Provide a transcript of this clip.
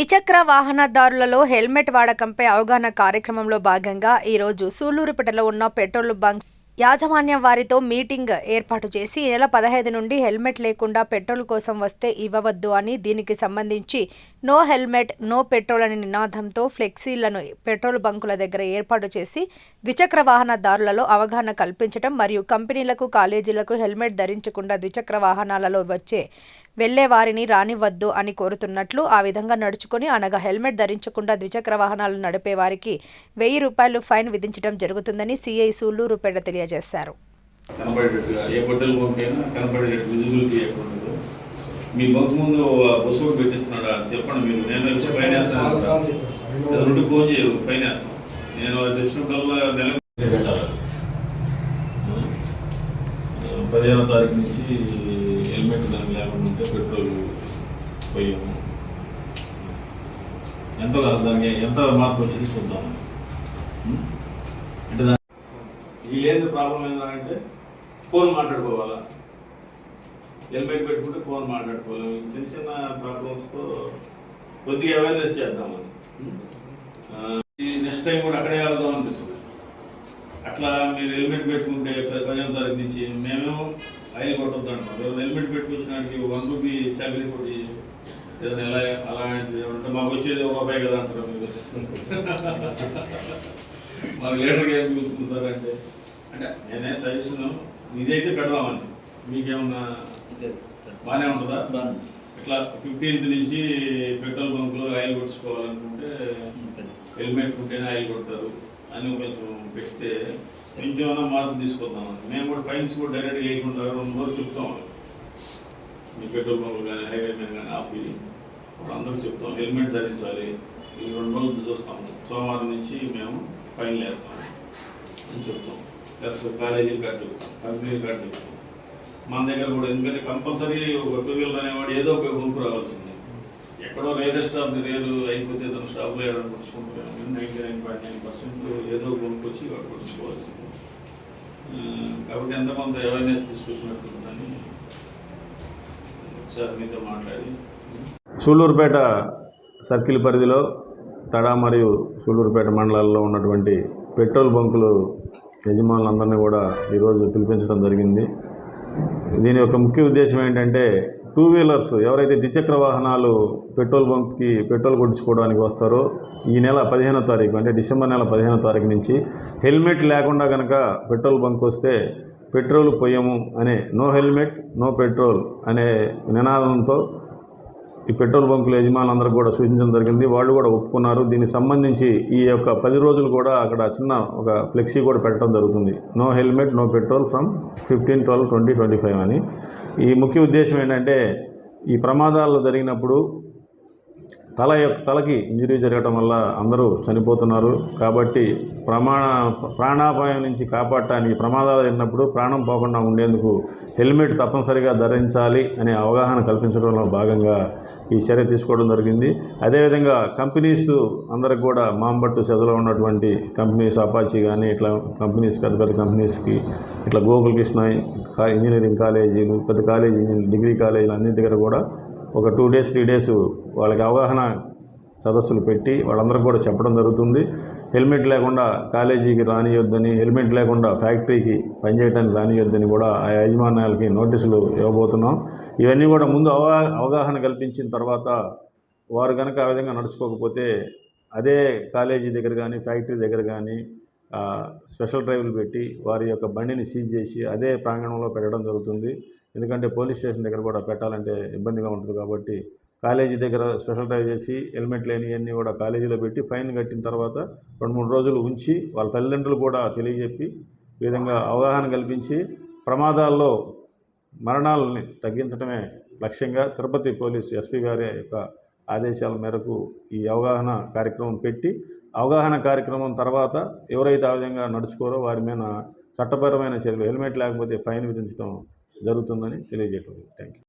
ద్విచక్ర వాహనదారులలో హెల్మెట్ వాడకంపై అవగాహన కార్యక్రమంలో భాగంగా ఈరోజు సూళ్ళూరుపేటలో ఉన్న పెట్రోల్ బంక్ యాజమాన్యం వారితో మీటింగ్ ఏర్పాటు చేసి నెల పదహైదు నుండి హెల్మెట్ లేకుండా పెట్రోల్ కోసం వస్తే ఇవ్వవద్దు అని దీనికి సంబంధించి నో హెల్మెట్ నో పెట్రోల్ అనే నినాదంతో ఫ్లెక్సీలను పెట్రోల్ బంకుల దగ్గర ఏర్పాటు చేసి ద్విచక్ర వాహనదారులలో అవగాహన కల్పించడం మరియు కంపెనీలకు కాలేజీలకు హెల్మెట్ ధరించకుండా ద్విచక్ర వాహనాలలో వచ్చే వెళ్ళే వారిని రానివ్వద్దు అని కోరుతున్నట్లు ఆ విధంగా నడుచుకొని అనగా హెల్మెట్ ధరించకుండా ద్విచక్ర వాహనాలు నడిపే వారికి వెయ్యి రూపాయలు ఫైన్ విధించడం జరుగుతుందని సిఐ సూళ్ళూరుపేట తెలియజేశారు. మీ ముందు బస్సు కూడా పెట్టిస్తున్నాడా? చెప్పండి మీరు. నేను వచ్చి ఫైన్ వేస్తాను. నుండి ఫోన్ చేయరు. ఫైన్ వేస్తాం నేను తెచ్చినప్పుడల్లా నెల పదిహేనో తారీఖు నుంచి పోయాము ఎంతో కాదు దానికి ఎంత మార్పు వచ్చింది చూద్దాం. అంటే దాని ఈ లేదు ప్రాబ్లం ఏంటంటే ఫోన్ మాట్లాడుకోవాలా? హెల్మెట్ పెట్టుకుంటే ఫోన్ మాట్లాడుకోవాలి? చిన్న చిన్న ప్రాబ్లమ్స్తో కొద్దిగా అవేర్నెస్ చేద్దామని నెక్స్ట్ టైం కూడా అక్కడే వెళ్దాం అనిపిస్తుంది. అట్లా మీరు హెల్మెట్ పెట్టుకుంటే పదిహేను తారీఖు నుంచి మేమేమో ఆయిల్ కొట్టొద్దు ఎవరు హెల్మెట్ పెట్టుకొచ్చినానికి వన్ రూపీ చాకరీ కొట్టి ఏదైనా ఎలా అలాంటిది అంటే మాకు వచ్చేది ఒక రూపాయి కదా అంటారు మీరు. మాకు లీటర్కి ఏం మిగులుతుంది సార్ అంటే. అంటే నేనే సజెషన్. ఇదైతే పెడదామని మీకేమన్నా బాగానే ఉంటుందా? ఇట్లా ఫిఫ్టీన్త్ నుంచి పెట్రోల్ బంకులో ఆయిల్ కొట్టుకోవాలనుకుంటే హెల్మెట్ ఉంటేనే ఆయిల్ కొడతారు. అని కొంచెం పెడితే ఇంకేమైనా మార్పు తీసుకొద్దాం మేము కూడా ఫైన్స్ కూడా డైరెక్ట్గా వేయకుండా రెండు రోజులు చెప్తాం మీ పెట్రోల్ పంపులు కానీ హైవే మీద కానీ ఆపి ఇప్పుడు అందరూ చెప్తాం హెల్మెట్ ధరించాలి. ఈ రెండు రోజులు చూస్తాము సోమవారం నుంచి మేము ఫైన్ వేస్తాం అని చెప్తాం. Plus college card company card చెప్తాం. మన దగ్గర కూడా ఎందుకంటే కంపల్సరీ ఒక టూ వీలర్ అనేవాడు ఏదో ఒక గుంపు రావాల్సింది. ఎక్కడో రేరే స్టాప్ రేరు అయిపోతే తన స్టాప్లో ఏడాది పుచ్చుకుంటారు ninety nine point nine percent ఏదో కొనుక్కొచ్చి వచ్చి వాడు పుచ్చుకోవాల్సింది కాబట్టి ఎంత కొంత అవేర్నెస్ తీసుకొచ్చినట్టుందని ఒకసారి మీతో మాట్లాడి. సూళ్ళూరుపేట సర్కిల్ పరిధిలో తడా మరియు సూళ్ళూరుపేట మండలాల్లో ఉన్నటువంటి పెట్రోల్ బంకులు యజమానులందరినీ కూడా ఈరోజు పిలిపించడం జరిగింది. దీని యొక్క ముఖ్య ఉద్దేశం ఏంటంటే టూ వీలర్స్ ఎవరైతే ద్విచక్ర వాహనాలు పెట్రోల్ బంక్కి పెట్రోల్ కొట్టించుకోవడానికి వస్తారో ఈ నెల పదిహేనో తారీఖు అంటే డిసెంబర్ నెల పదిహేనో తారీఖు నుంచి హెల్మెట్ లేకుండా కనుక పెట్రోల్ బంక్ వస్తే పెట్రోల్ పొయ్యము అనే నో హెల్మెట్ నో పెట్రోల్ అనే నినాదంతో ఈ పెట్రోల్ బంకుల యజమానులందరూ కూడా సూచించడం జరిగింది. వాళ్ళు కూడా ఒప్పుకున్నారు. దీనికి సంబంధించి ఈ యొక్క పది రోజులు కూడా అక్కడ చిన్న ఒక ఫ్లెక్సీ కూడా పెట్టడం జరుగుతుంది. No helmet no petrol from fifteen twelve twenty twenty five అని. ఈ ముఖ్య ఉద్దేశం ఏంటంటే ఈ ప్రమాదాలు జరిగినప్పుడు తల యొక్క తలకి ఇంజరీ జరగడం వల్ల అందరూ చనిపోతున్నారు. కాబట్టి ప్రమాణ ప్రాణాపాయం నుంచి కాపాడటానికి ప్రమాదాలు జరిగినప్పుడు ప్రాణం పోకుండా ఉండేందుకు హెల్మెట్ తప్పనిసరిగా ధరించాలి అనే అవగాహన కల్పించడంలో భాగంగా ఈ చర్య తీసుకోవడం జరిగింది. అదేవిధంగా కంపెనీస్ అందరికి కూడా మాంబట్టు సెదలో ఉన్నటువంటి కంపెనీస్ అపాచీ కానీ ఇట్లా కంపెనీస్ పెద్ద పెద్ద కంపెనీస్కి ఇట్లా గోకుల్ కృష్ణ ఇంజనీరింగ్ కాలేజీలు పెద్ద కాలేజీ డిగ్రీ కాలేజీలు అన్ని దగ్గర కూడా ఒక టూ డేస్ త్రీ డేస్ వాళ్ళకి అవగాహన సదస్సులు పెట్టి వాళ్ళందరికీ కూడా చెప్పడం జరుగుతుంది. హెల్మెట్ లేకుండా కాలేజీకి రానియొద్దని హెల్మెట్ లేకుండా ఫ్యాక్టరీకి పనిచేయడానికి రానియొద్దని కూడా ఆ యాజమాన్యాలకి నోటీసులు ఇవ్వబోతున్నాం. ఇవన్నీ కూడా ముందు అవగా అవగాహన కల్పించిన తర్వాత వారు కనుక ఆ విధంగా నడుచుకోకపోతే అదే కాలేజీ దగ్గర కానీ ఫ్యాక్టరీ దగ్గర కానీ స్పెషల్ డ్రైవ్లు పెట్టి వారి యొక్క బండిని సీజ్ చేసి అదే ప్రాంగణంలో పెట్టడం జరుగుతుంది. ఎందుకంటే పోలీస్ స్టేషన్ దగ్గర కూడా పెట్టాలంటే ఇబ్బందిగా ఉంటుంది కాబట్టి కాలేజీ దగ్గర స్పెషల్ డ్రైవ్ చేసి హెల్మెట్ లేనివన్నీ కూడా కాలేజీలో పెట్టి ఫైన్ కట్టిన తర్వాత రెండు మూడు రోజులు ఉంచి వాళ్ళ తల్లిదండ్రులు కూడా తెలియజెప్పి విధంగా అవగాహన కల్పించి ప్రమాదాల్లో మరణాలని తగ్గించడమే లక్ష్యంగా తిరుపతి పోలీస్ ఎస్పీ గారి యొక్క ఆదేశాల మేరకు ఈ అవగాహన కార్యక్రమం పెట్టి అవగాహన కార్యక్రమం తర్వాత ఎవరైతే ఆ విధంగా నడుచుకోరో వారి మీద చట్టపరమైన చర్యలు హెల్మెట్ లేకపోతే ఫైన్ విధించడం జరుగుతుందని తెలియజేయటం. Thank you